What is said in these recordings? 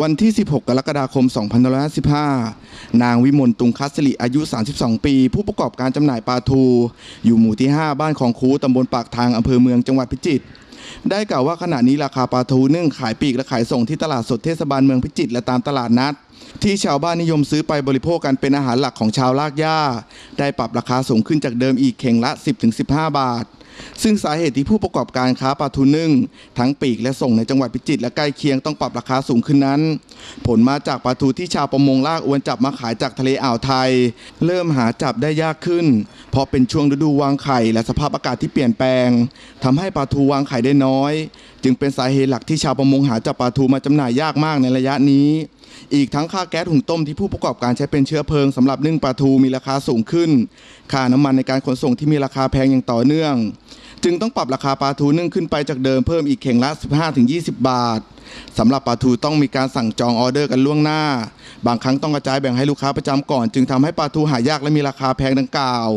วันที่ 16 กรกฎาคม 2555 นางวิมลตุงคัสริอายุ 32 ปี ผู้ประกอบการจำหน่ายปลาทู อยู่หมู่ที่ 5 บ้านของคูตำบลปากทางอำเภอเมืองจังหวัดพิจิตร ได้กล่าวว่าขณะนี้ราคาปลาทูนึ่งขายปลีกและขายส่งที่ตลาดสดเทศบาลเมืองพิจิตรและตามตลาดนัด ที่ชาวบ้านนิยมซื้อไปบริโภคกันเป็นอาหารหลักของชาวลากหญ้า ได้ปรับราคาสูงขึ้นจากเดิมอีกเข่งละ 10-15 บาท ซึ่งสาเหตุที่ผู้ประกอบการค้าปลาทูนึ่งทั้งปีกและส่งในจังหวัดพิจิตรและใกล้เคียงต้องปรับราคาสูงขึ้นนั้น ผลมาจากปลาทูที่ชาวประมงลากอวนจับมาขายจากทะเลอ่าวไทย เริ่มหาจับได้ยากขึ้น เพราะเป็นช่วงฤดูวางไข่และสภาพอากาศที่เปลี่ยนแปลงทำให้ปลาทูวางไข่ได้น้อย จึงเป็นสาเหตุหลักที่ชาวประมงหาจับปลาทูมาจำหน่ายยากมากในระยะนี้ อีกทั้งค่าแก๊สหุงต้มที่ผู้ประกอบการใช้เป็นเชื้อเพลิงสำหรับนึ่งปลาทูมีราคาสูงขึ้น ค่าน้ำมันในการขนส่งที่มีราคาแพงอย่างต่อเนื่อง จึงต้องปรับราคาปลาทูนึ่งขึ้นไปจากเดิมเพิ่มอีกเข่งละ 15-20 บาทสำหรับปลาทูต้องมีการสั่งจองออเดอร์กันล่วงหน้า บางครั้งต้องกระจายแบ่งให้ลูกค้าประจำก่อน จึงทำให้ปลาทูหายากและมีราคาแพงดังกล่าว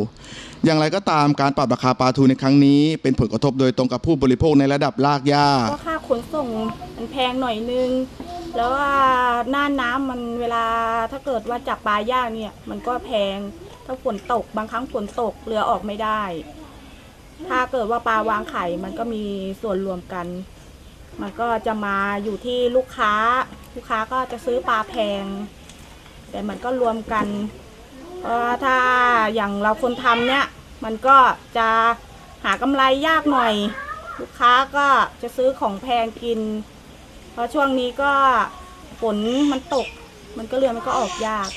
อย่างไรก็ตามการปรับราคาปลาทูในครั้งนี้ เป็นผลกระทบโดยตรงกับผู้บริโภคในระดับลากยาก็ค่าขนส่งมันแพงหน่อยนึง แล้วว่าหน้าน้ำมันเวลาถ้าเกิดว่าจับปลายากเนี่ยมันก็แพงถ้าฝนตกบางครั้งฝนตกเรือออกไม่ได้ ถ้าเกิดว่าปลาวางไข่มันก็มีส่วนรวมกัน มันก็จะมาอยู่ที่ลูกค้า ลูกค้าก็จะซื้อปลาแพง แต่มันก็รวมกันเพราะถ้าอย่างเราคนทำเนี่ย มันก็จะหากำไรยากหน่อย ลูกค้าก็จะซื้อของแพงกิน เพราะช่วงนี้ก็ฝนมันตก มันก็เรือมันก็ออกยาก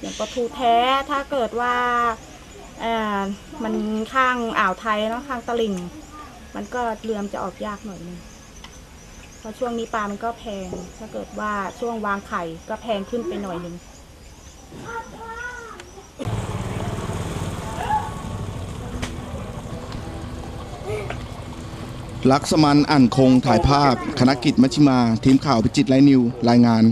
อย่างปลาทูแท้ถ้าเกิดว่า อ่อมันข้างอ่าวไทยเนาะข้างตลิ่ง มันก็เรือมจะออกยากหน่อยนึงเพราะช่วงนี้ปลามันก็แพง ถ้าเกิดว่าช่วงวางไข่ก็แพงขึ้นไปหน่อยนึงลักษมันอ่านคงถ่ายภาพ คณะกิจมัชิมา ทีมข่าวพิจิตรไลฟ์นิว รายงาน